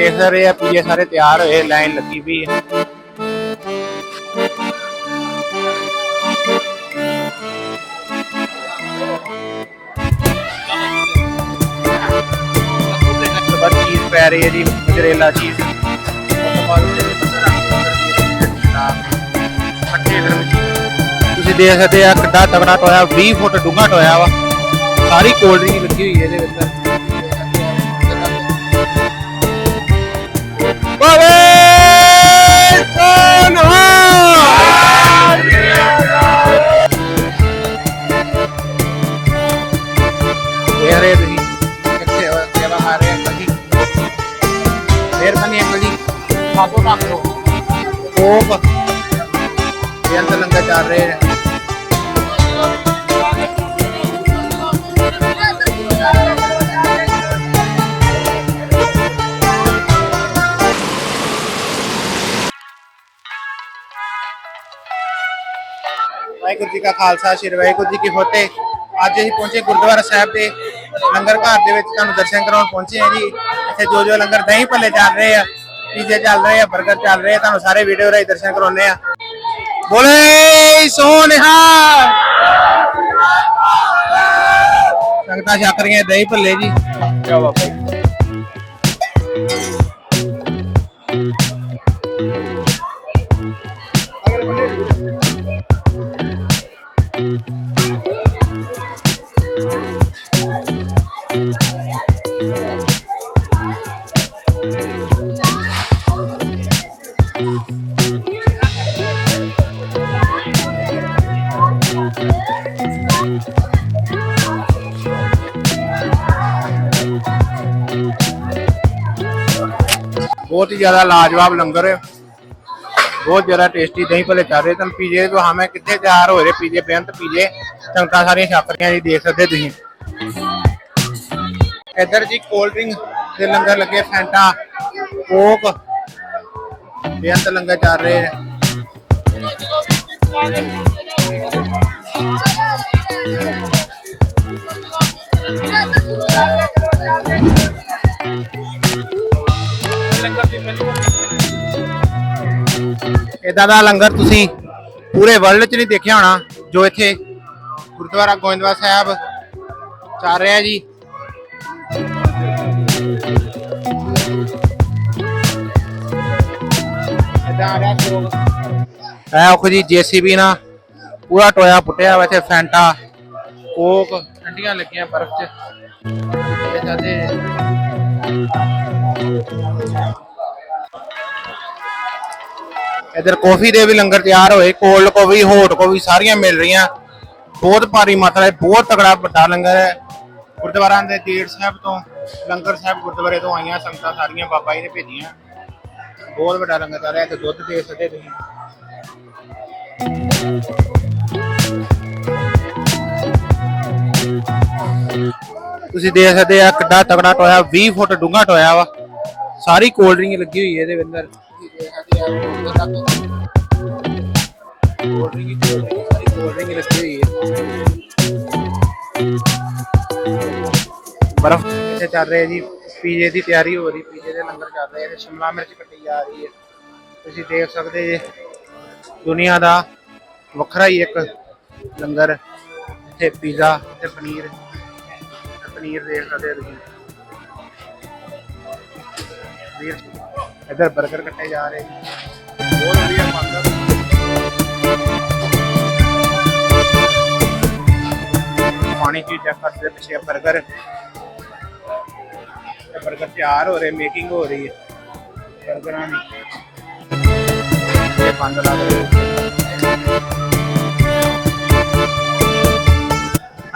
ਦੇਖ ਰਹੇ ਆ ਪੀਜੇ ਸਾਰੇ ਤਿਆਰ ਹੋਏ, ਲਾਈਨ ਲੱਗੀ ਵੀ ਹੈ। ਬਸ ਚੀਜ਼ ਪੈ ਰਹੀ ਹੈ ਜੀ ਮੋਜ਼ਰੇਲਾ ਚੀਜ਼। ਚੀਜ਼ ਤੁਸੀਂ ਦੇਖ ਸਕਦੇ ਆ, ਕਿੱਡਾ ਤਗੜਾ ਟੋਇਆ 20 ਫੁੱਟ ਡੂੰਘਾ ਟੋਇਆ ਵਾ। ਸਾਰੀ ਕੋਲਡ ਡਰਿੰਕ ਲੱਗੀ ਹੋਈ ਹੈ ਇਹਦੇ ਵਿੱਚ। ਸਾਤੋਂ ਰੱਖ ਲਓ ਕੋਕ ਬੇਅੰਤ ਲੰਗਰ ਚੱਲ ਰਹੇ ਨੇ। ਵਾਹਿਗੁਰੂ ਜੀ ਕਾ ਖਾਲਸਾ, ਸ਼੍ਰੀ ਵਾਹਿਗੁਰੂ ਜੀ ਕੀ ਫਤਿਹ। ਅੱਜ ਅਸੀਂ ਪਹੁੰਚੇ ਗੁਰਦੁਆਰਾ ਸਾਹਿਬ ਦੇ ਲੰਗਰ ਘਰ ਦੇ ਵਿੱਚ। ਤੁਹਾਨੂੰ ਦਰਸ਼ਨ ਕਰਾਉਣ ਪਹੁੰਚੇ ਹਾਂ ਜੀ। ਇੱਥੇ ਜੋ ਜੋ ਲੰਗਰ ਦਹੀਂ ਭੱਲੇ ਚੱਲ ਰਹੇ ਆ। ਪੀਜ਼ੇ ਚੱਲ ਰਹੇ ਆ 버ਗਰ ਚੱਲ ਰਹੇ ਆ, ਤੁਹਾਨੂੰ ਸਾਰੇ ਵੀਡੀਓ ਰਾਹੀਂ ਦਰਸ਼ਨ ਕਰਾਉਣੇ ਆ। ਬੋਲੇ ਸੋਨਿਹਾ। ਸੰਗਤਾਂ ਛਕ ਰਹੀਆਂ ਦਹੀਂ ਭੱਲੇ ਜੀ। ਕਿਆ ਬਾਬਾ ਜੀ ਬਹੁਤ ਹੀ ਜ਼ਿਆਦਾ ਲਾਜਵਾਬ ਲੰਗਰ ਹੈ ਬਹੁਤ ਜ਼ਿਆਦਾ ਟੇਸਟੀ ਦਹੀਂ ਭੱਲੇ ਚੱਲ ਰਹੇ ਤੁਹਾਨੂੰ ਪੀਜੇ ਤੋਂ ਹਮੇ ਕਿੱਥੇ ਤਿਆਰ ਹੋ ਰਹੇ ਪੀਜੇ ਬੇਅੰਤ ਪੀਜੇ। ਸੰਗਤਾਂ ਸਾਰੀਆਂ ਛਕ ਰਹੀਆਂ ਜੀ ਦੇਖ ਸਕਦੇ ਤੁਸੀਂ। ਇੱਧਰ ਜੀ ਕੋਲਡ ਡਰਿੰਕ ਦੇ ਲੰਗਰ ਲੱਗੇ ਫੈਂਟਾ ਕੋਕ ਬੇਅੰਤ ਲੰਗਰ ਚੱਲ ਰਹੇ ਇਦਾਂ ਦਾ ਲੰਗਰ ਤੁਸੀਂ ਪੂਰੇ ਵਰਲਡ 'ਚ ਨਹੀਂ ਦੇਖਿਆ ਹੋਣਾ, ਜੋ ਇੱਥੇ ਗੁਰਦੁਆਰਾ ਗੋਇੰਦਵਾਲ ਸਾਹਿਬ ਚੱਲ ਰਿਹਾ ਜੀ। ਇਦਾਂ ਆ ਰਿਹਾ ਐ ਉਹ ਜੀ ਜੀਸੀਬੀ ਨਾਲ ਪੂਰਾ ਟੋਇਆ ਪੁੱਟਿਆ ਵਾ ਇੱਥੇ, ਫੈਂਟਾ, ਕੋਕ, ਠੰਡੀਆਂ ਲੱਗੀਆਂ ਬਰਫ਼ 'ਚ। ਇਹ ਜਾਂਦੇ ਇਧਰ ਕਾਫੀ ਦੇ ਵੀ ਲੰਗਰ ਤਿਆਰ ਹੋਏ ਕੋਲਡ ਕਾਫੀ ਹੌਟ ਕਾਫੀ ਸਾਰੀਆਂ ਮਿਲ ਰਹੀਆਂ। ਬਹੁਤ ਭਾਰੀ ਮਾਤਰਾ ਹੈ, ਬਹੁਤ ਤਗੜਾ ਵੱਡਾ ਲੰਗਰ ਹੈ। ਗੁਰਦੁਆਰਾ ਦੇ ਜੇੜ ਸਾਹਿਬ ਤੋਂ, ਲੰਗਰ ਸਾਹਿਬ ਗੁਰਦੁਆਰੇ ਤੋਂ ਆਈਆਂ ਸੰਗਤਾਂ ਸਾਰੀਆਂ ਬਾਬਾ ਜੀ ਨੇ ਭੇਜੀਆਂ। ਬਹੁਤ ਵੱਡਾ ਲੰਗਰ ਚੱਲ ਰਿਹਾ ਤੇ ਦੁੱਧ ਦੇ ਸਕਦੇ ਤੁਸੀਂ। ਤੁਸੀਂ ਦੇਖ ਸਕਦੇ ਆ ਕਿੱਡਾ ਤਗੜਾ ਟੋਇਆ 20 ਫੁੱਟ ਡੂੰਘਾ ਟੋਇਆ ਵਾ। ਸਾਰੀ ਕੋਲਡ ਡਰਿੰਕ ਲੱਗੀ ਹੋਈ ਹੈ ਇਹਦੇ ਅੰਦਰ। ਬਰਫ਼ ਇੱਥੇ ਚੱਲ ਰਿਹਾ ਜੀ, ਪੀਜੇ ਦੀ ਤਿਆਰੀ ਹੋ ਰਹੀ, ਪੀਜੇ ਦੇ ਲੰਗਰ ਚੱਲ ਰਹੇ ਨੇ ਸ਼ਿਮਲਾ ਮਿਰਚ ਕੱਟੀ ਜਾ ਰਹੀ ਹੈ। ਤੁਸੀਂ ਦੇਖ ਸਕਦੇ ਜੇ, ਦੁਨੀਆ ਦਾ ਵੱਖਰਾ ਹੀ ਇੱਕ ਲੰਗਰ, ਇੱਥੇ ਪੀਜ਼ਾ ਤੇ ਪਨੀਰ ਪਨੀਰ ਦੇਖ ਸਕਦੇ ਹੋ ਤੁਸੀਂ। ਵੀਰ ਇਧਰ ਬਰਗਰ ਕੱਟੇ ਜਾ ਰਹੇ ਬਹੁਤ ਵਧੀਆ ਮੰਦਰ ਪਾਣੀ ਚੀਜ਼ ਚੈੱਕ ਕਰਦੇ ਪਿੱਛੇ 버ਗਰ 버ਗਰ ਤਿਆਰ ਹੋ ਰਹੇ ਮੇਕਿੰਗ ਹੋ ਰਹੀ ਹੈ। 버ਗਰਾਂ ਦੀ। ਇਹ ਬੰਦ ਲੱਗ ਰਿਹਾ।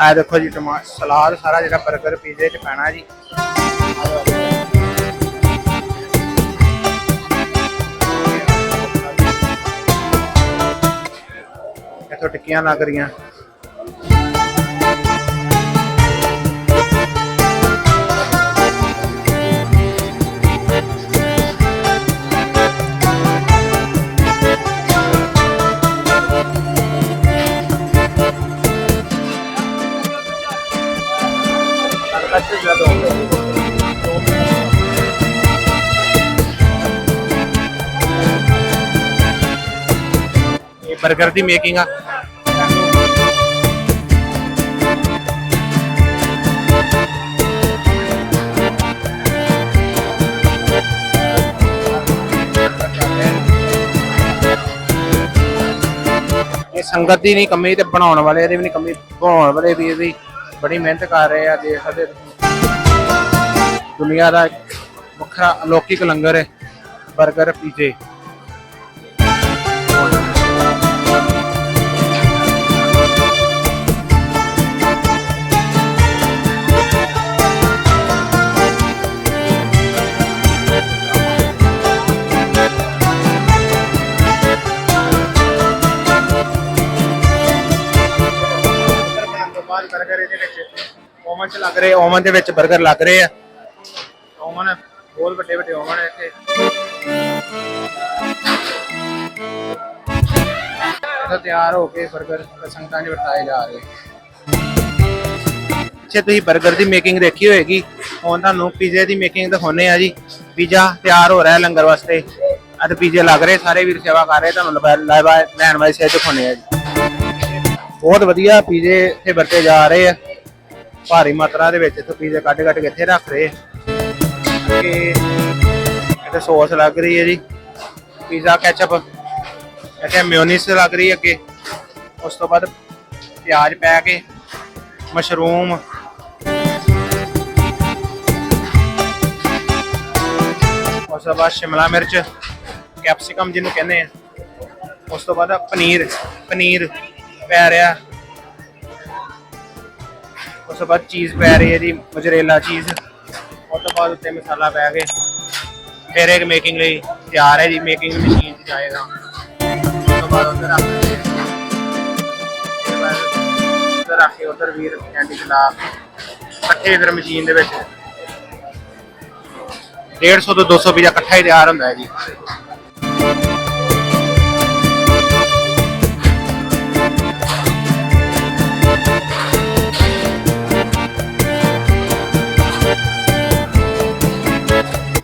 ਆ ਦੇਖੋ ਜੀ ਟਮਾਟਰ ਸਲਾਦ ਸਾਰਾ ਜਿਹੜਾ ਬਰਗਰ ਪੀਜ਼ੇ ਚ ਪੈਣਾ ਜੀ। ਟਟਕੀਆਂ ਲੱਗ ਰਹੀਆਂ। ਅੱਛਾ ਜਦੋਂ ਬਰਗਰ ਦੀ ਮੇਕਿੰਗ ਆ। ਸੰਗਤ ਦੀ ਨਹੀਂ, ਕਮੀ ਤੇ ਬਣਾਉਣ ਵਾਲੇ ਦੀ ਵੀ ਨਹੀਂ, ਕਮੀ ਬਣਾਉਣ ਵਾਲੇ ਵੀ ਇਹਦੀ ਬੜੀ ਮਿਹਨਤ ਕਰ ਰਹੇ ਆ ਦੇਖ ਸਕਦੇ ਦੁਨੀਆ ਦਾ ਵੱਖਰਾ ਅਲੌਕਿਕ ਲੰਗਰ ਹੈ 버ਗਰ ਪੀਜ਼ੇ। ਓਵਨ ਚ ਲੱਗ ਰਹੇ, ਓਵਨ ਦੇ ਵਿੱਚ 버ਗਰ ਲੱਗ ਰਹੇ ਆ। ਓਵਨ ਬਹੁਤ ਵੱਡੇ ਵੱਡੇ ਓਵਨ ਹੈ ਇੱਥੇ। ਤਾਂ ਤਿਆਰ ਹੋ ਕੇ 버ਗਰ ਸੰਗਤਾਂ 'ਚ ਵਰਤਾਏ ਜਾ ਰਹੇ। ਜੇ ਤੁਸੀਂ 버ਗਰ ਦੀ ਮੇਕਿੰਗ ਦੇਖੀ ਹੋਏਗੀ। ਹੁਣ ਤੁਹਾਨੂੰ ਪੀਜ਼ੇ ਦੀ ਮੇਕਿੰਗ ਦਿਖਾਉਣੇ ਆ ਜੀ। ਪੀਜ਼ਾ ਤਿਆਰ ਹੋ ਰਿਹਾ ਲੰਗਰ ਵਾਸਤੇ। ਅੱਜ ਪੀਜ਼ੇ ਲੱਗ ਰਹੇ, ਸਾਰੇ ਵੀਰ ਸੇਵਾ ਕਰ ਰਹੇ, ਤੁਹਾਨੂੰ ਲਾਈਵ ਲੈਣ ਵਾਲੀ ਸੇਵਾ ਦਿਖਾਉਨੇ ਆ ਜੀ। ਬਹੁਤ ਵਧੀਆ ਪੀਜ਼ੇ ਇੱਥੇ ਵਰਤੇ ਜਾ ਰਹੇ ਆ। ਭਾਰੀ ਮਾਤਰਾ ਦੇ ਵਿੱਚ ਇੱਥੋਂ ਪੀਜ਼ੇ ਕੱਢ ਕੱਢ ਕੇ ਇੱਥੇ ਰੱਖ ਰਹੇ ਆ। ਕਿ ਇੱਥੇ ਸੌਸ ਲੱਗ ਰਹੀ ਹੈ ਜੀ, ਪੀਜ਼ਾ ਕੈਚਅਪ ਇੱਥੇ ਮਿਓਨੀਸ ਲੱਗ ਰਹੀ ਹੈ ਅੱਗੇ। ਉਸ ਤੋਂ ਬਾਅਦ ਪਿਆਜ਼ ਪੈ ਕੇ, ਮਸ਼ਰੂਮ। ਉਸ ਤੋਂ ਬਾਅਦ ਸ਼ਿਮਲਾ ਮਿਰਚ, ਕੈਪਸਿਕਮ ਜਿਹਨੂੰ ਕਹਿੰਦੇ ਆ। ਉਸ ਤੋਂ ਬਾਅਦ ਪਨੀਰ ਪਨੀਰ ਪੈ ਰਿਹਾ। ਉਸ ਤੋਂ ਬਾਅਦ ਚੀਜ਼ ਪੈ ਰਹੀ ਹੈ ਜੀ, ਮੋਜ਼ਰੇਲਾ ਚੀਜ਼। ਉਸ ਤੋਂ ਬਾਅਦ ਉੱਤੇ ਮਸਾਲਾ ਪੈ ਕੇ ਫਿਰ ਇੱਕ ਮੇਕਿੰਗ ਲਈ ਤਿਆਰ ਹੈ ਜੀ ਮੇਕਿੰਗ ਮਸ਼ੀਨ 'ਚ ਜਾਏਗਾ। ਉਸ ਤੋਂ ਬਾਅਦ ਉੱਧਰ ਰੱਖ ਦਿੰਦੇ ਰੱਖ ਕੇ ਉੱਧਰ ਵੀਰ ਕੈਂਡੀ ਚਲਾ ਇਕੱਠੇ ਫਿਰ ਮਸ਼ੀਨ ਦੇ ਵਿੱਚ। 150 ਤੋਂ 200 ਪੀਜ਼ਾ ਇਕੱਠਾ ਹੀ ਤਿਆਰ ਹੁੰਦਾ ਹੈ ਜੀ।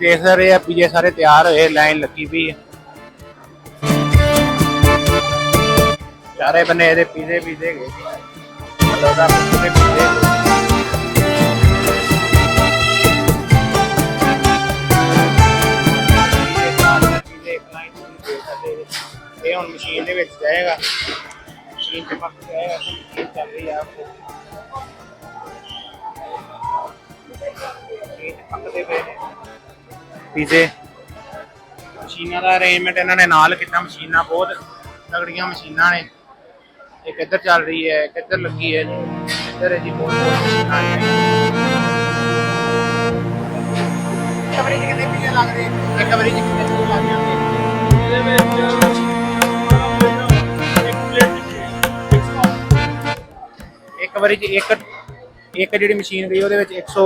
ਦੇਖ ਰਹੇ ਆ, ਪੀਜੇ ਸਾਰੇ ਤਿਆਰ ਹੋਏ, ਲਾਈਨ ਲੱਗੀ ਪਈ ਹੈ ਚਾਰੇ ਬੰਨੇ ਇਹਦੇ ਪੀਜ਼ੇ ਪੀਜ਼ੇ ਹੈਗੇ ਜੀ ਮਤਲਬ ਦਾ ਪੀਜ਼ੇ ਇਹ ਹੁਣ ਮਸ਼ੀਨ ਦੇ ਵਿੱਚ ਜਾਏਗਾ। ਮਸ਼ੀਨ ਤੇ ਪੱਕ ਜਾਏਗਾ ਮਸ਼ੀਨ ਚੱਲ ਰਹੀ ਆ। ਮਸ਼ੀਨ ਪੱਕਦੇ ਪਏ ਪੀਜ਼ੇ। ਮਸ਼ੀਨਾਂ ਦਾ ਅਰੇਂਜਮੈਂਟ ਇਹਨਾਂ ਨੇ ਨਾਲ ਕੀਤਾ, ਮਸ਼ੀਨਾਂ ਬਹੁਤ ਤਗੜੀਆਂ ਮਸ਼ੀਨਾਂ ਨੇ। ਇੱਕ ਇੱਧਰ ਚੱਲ ਰਹੀ ਹੈ, ਇੱਕ ਲੱਗੀ ਹੈ ਜੀ। ਇੱਧਰ ਹੈ ਜੀ, ਬਹੁਤ ਮਸ਼ੀਨਾਂ ਨੇ। ਕਮਰੇ 'ਚ ਕਿੰਨੇ ਪੀਜ਼ੇ ਲੱਗ ਰਹੇ ਇੱਕ ਕਮਰੇ 'ਚ ਕਿੰਨੇ ਪੀਜ਼ੇ ਲੱਗ ਜਾਂਦੇ ਇਹਦੇ ਵਿੱਚ ਇੱਕ ਵਾਰੀ 'ਚ ਇੱਕ ਇੱਕ ਜਿਹੜੀ ਮਸ਼ੀਨ ਗਈ ਉਹਦੇ ਵਿੱਚ 100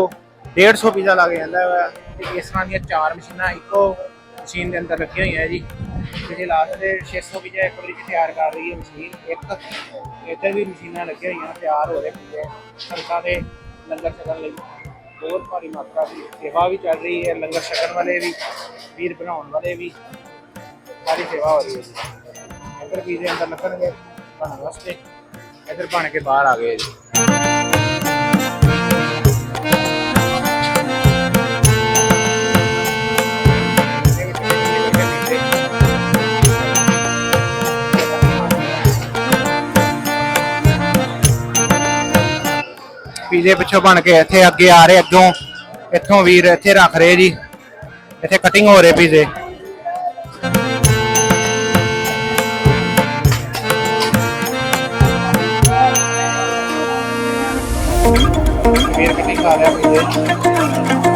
150 ਪੀਜ਼ਾ ਲੱਗ ਜਾਂਦਾ ਵਾ ਤੇ ਇਸ ਤਰ੍ਹਾਂ ਦੀਆਂ ਚਾਰ ਮਸ਼ੀਨਾਂ ਇੱਕੋ ਮਸ਼ੀਨ ਦੇ ਅੰਦਰ ਰੱਖੀਆਂ ਹੋਈਆਂ ਜੀ। ਜਿਹੜੇ ਲਾਸਟ ਦੇ 600 ਪੀਜ਼ਾ ਇੱਕ ਵਾਰੀ ਤਿਆਰ ਕਰ ਰਹੀ ਹੈ ਮਸ਼ੀਨ, ਇੱਕ ਇੱਧਰ ਵੀ ਮਸ਼ੀਨਾਂ ਲੱਗੀਆਂ ਹੋਈਆਂ, ਤਿਆਰ ਹੋ ਰਹੇ ਪੀਜ਼ੇ ਸੰਗਤਾਂ ਦੇ ਲੰਗਰ ਛਕਣ ਲਈ ਬਹੁਤ ਭਾਰੀ ਮਾਤਰਾ ਦੀ ਸੇਵਾ ਵੀ ਚੱਲ ਰਹੀ ਹੈ, ਲੰਗਰ ਛਕਣ ਵਾਲੇ ਵੀ ਵੀਰ ਬਣਾਉਣ ਵਾਲੇ ਵੀ ਸਾਰੀ ਸੇਵਾ ਹੋ ਰਹੀ ਹੈ ਜੀ। ਇੱਧਰ ਪੀਜ਼ੇ ਅੰਦਰ ਲੱਗਣਗੇ ਬਣਨ ਵਾਸਤੇ। ਇੱਧਰ ਬਣ ਕੇ ਬਾਹਰ ਆ ਗਏ ਜੀ। ਪੀਜ਼ੇ ਪਿੱਛੋਂ ਬਣ ਕੇ ਇੱਥੇ ਅੱਗੇ ਆ ਰਹੇ ਅੱਗੋਂ। ਇੱਥੋਂ ਵੀਰ ਇੱਥੇ ਰੱਖ ਰਹੇ ਜੀ। ਇੱਥੇ ਕਟਿੰਗ ਹੋ ਰਹੇ ਪੀਜ਼ੇ ਵੀਰ ਕਟਿੰਗ ਕਰ ਰਿਹਾ ਪੀਜ਼ੇ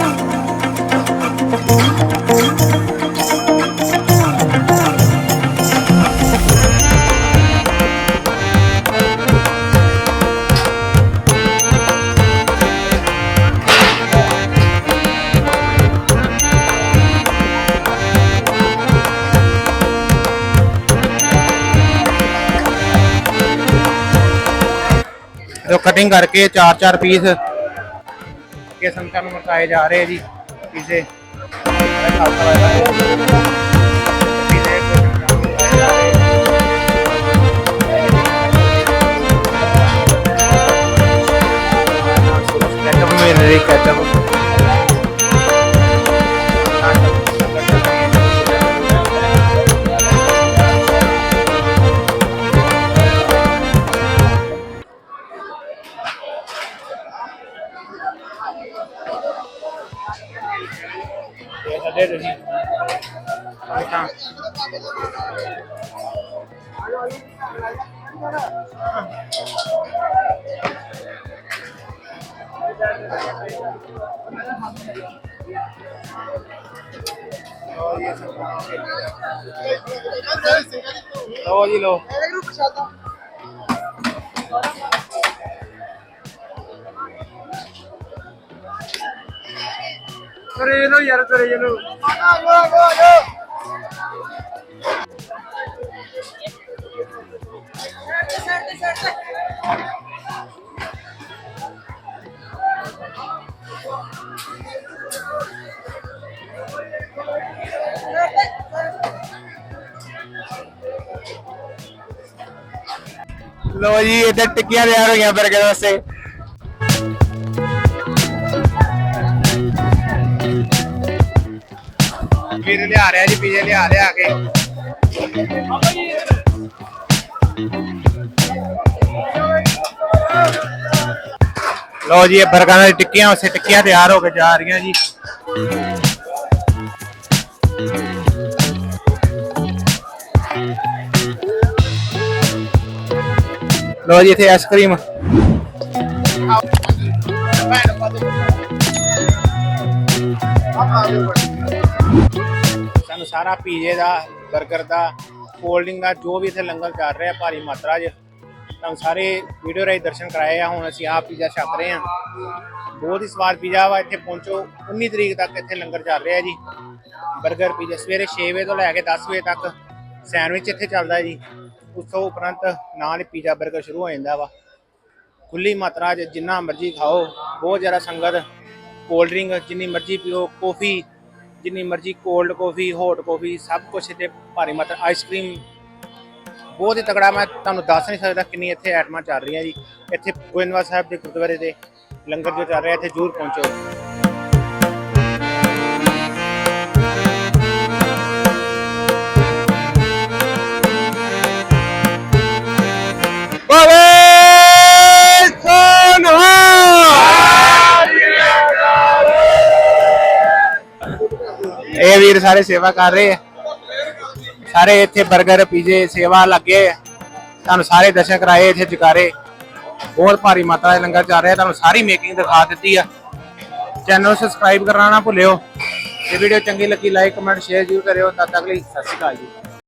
کٹنگ کر کے چار چار پیس کے سنکھا میں مرکائے جا رہے جی پیسے کیچپ میں کیچپ ਖਾਲਸਾ ਵਾਹਿਗੁਰੂ। ਪੀਜ਼ੇ ਅੱਗੇ ਸੰਗਤਾਂ ਨੂੰ ਵਰਤਾਏ ਜਾ ਰਹੇ ਤੁਰੇ ਲੋ ਯਾਰ ਤੁਰੇ ਲੋ ਲੋ ਜੀ ਇੱਧਰ ਟਿੱਕੀਆਂ ਤਿਆਰ ਹੋਈਆਂ ਬਰਗਰ ਵਾਸਤੇ। ਵੀਰ ਲਿਆ ਰਿਹਾ ਜੀ, ਪੀਜੇ ਲਿਆ ਲਿਆ ਕੇ। ਲੋ ਜੀ, ਇਹ ਬਰਗਰਾਂ ਦੀ ਟਿੱਕੀਆਂ, ਉਸੇ ਟਿੱਕੀਆਂ ਤਿਆਰ ਹੋ ਕੇ ਜਾ ਰਹੀਆਂ ਜੀ। ਲੋ ਜੀ, ਇੱਥੇ ਆਈਸਕ੍ਰੀਮ ਸਾਨੂੰ ਸਾਰਾ ਪੀਜ਼ੇ ਦਾ, ਬਰਗਰ ਦਾ ਕੋਲਡਿੰਗ ਦਾ, ਜੋ ਵੀ ਇੱਥੇ ਲੰਗਰ ਚੱਲ ਰਿਹਾ ਭਾਰੀ ਮਾਤਰਾ 'ਚ ਤੁਹਾਨੂੰ ਸਾਰੇ ਵੀਡੀਓ ਰਾਹੀਂ ਦਰਸ਼ਨ ਕਰਾਏ ਆ, ਹੁਣ ਅਸੀਂ ਆ ਪੀਜ਼ਾ ਛਕ ਰਹੇ ਆ ਬਹੁਤ ਹੀ ਸਵਾਦ ਪੀਜ਼ਾ ਵਾ, ਇੱਥੇ ਪਹੁੰਚੋ 19 ਤਰੀਕ ਤੱਕ ਇੱਥੇ ਲੰਗਰ ਚੱਲ ਰਿਹਾ ਜੀ। ਬਰਗਰ ਪੀਜ਼ਾ ਸਵੇਰੇ 6 ਵਜੇ ਤੋਂ ਲੈ ਕੇ 10 ਵਜੇ ਤੱਕ ਸੈਂਡਵਿਚ ਇੱਥੇ ਚੱਲਦਾ ਜੀ। ਉਸ ਤੋਂ ਉਪਰੰਤ ਨਾਲ ਹੀ ਪੀਜ਼ਾ ਬਰਗਰ ਸ਼ੁਰੂ ਹੋ ਜਾਂਦਾ ਵਾ। ਖੁੱਲੀ ਮਾਤਰਾ 'ਚ ਜਿੰਨਾ ਮਰਜ਼ੀ ਖਾਓ, ਬਹੁਤ ਜ਼ਿਆਦਾ ਸੰਗਤ, ਕੋਲਡ ਡਰਿੰਕ ਜਿੰਨੀ ਮਰਜ਼ੀ ਪੀਓ, ਕਾਫੀ ਜਿੰਨੀ ਮਰਜ਼ੀ ਕੋਲਡ ਕੌਫੀ ਹੌਟ ਕੌਫੀ ਸਭ ਕੁਝ ਇੱਥੇ ਭਾਰੀ ਮਾਤਰਾ ਆਈਸਕ੍ਰੀਮ ਬਹੁਤ ਹੀ ਤਕੜਾ, ਮੈਂ ਤੁਹਾਨੂੰ ਦੱਸ ਨਹੀਂ ਸਕਦਾ ਕਿੰਨੀ ਇੱਥੇ ਆਈਟਮਾਂ ਚੱਲ ਰਹੀਆਂ ਜੀ। ਇੱਥੇ ਗੋਇੰਦਵਾਲ ਸਾਹਿਬ ਦੇ ਗੁਰਦੁਆਰੇ ਦੇ ਲੰਗਰ ਜੋ ਚੱਲ ਰਿਹਾ, ਇੱਥੇ ਜ਼ਰੂਰ ਪਹੁੰਚੋ। ਵੀਰ ਸਾਰੇ ਸੇਵਾ ਕਰ ਰਹੇ ਆ। ਸਾਰੇ ਇੱਥੇ 버ਗਰ ਪੀਜ਼ੇ ਸੇਵਾ ਲੱਗੇ ਆ। ਤੁਹਾਨੂੰ ਸਾਰੇ ਦਰਸ਼ਨ ਕਰਾਏ ਇੱਥੇ ਜਕਾਰੇ। ਬਹੁਤ ਭਾਰੀ ਮਾਤਰਾ ਦੇ ਲੰਗਰ ਚੱਲ ਰਿਹਾ। ਤੁਹਾਨੂੰ ਸਾਰੀ ਮੇਕਿੰਗ ਦਿਖਾ ਦਿੱਤੀ ਆ। ਚੈਨਲ ਨੂੰ ਸਬਸਕ੍ਰਾਈਬ ਕਰਨਾ ਨਾ ਭੁੱਲਿਓ। ਇਹ ਵੀਡੀਓ ਚੰਗੀ ਲੱਗੀ ਲਾਈਕ ਕਮੈਂਟ ਸ਼ੇਅਰ ਜ਼ਰੂਰ ਕਰਿਓ। ਤਦ ਤੱਕ ਲਈ ਸਤਿ ਸ਼੍ਰੀ ਅਕਾਲ ਜੀ।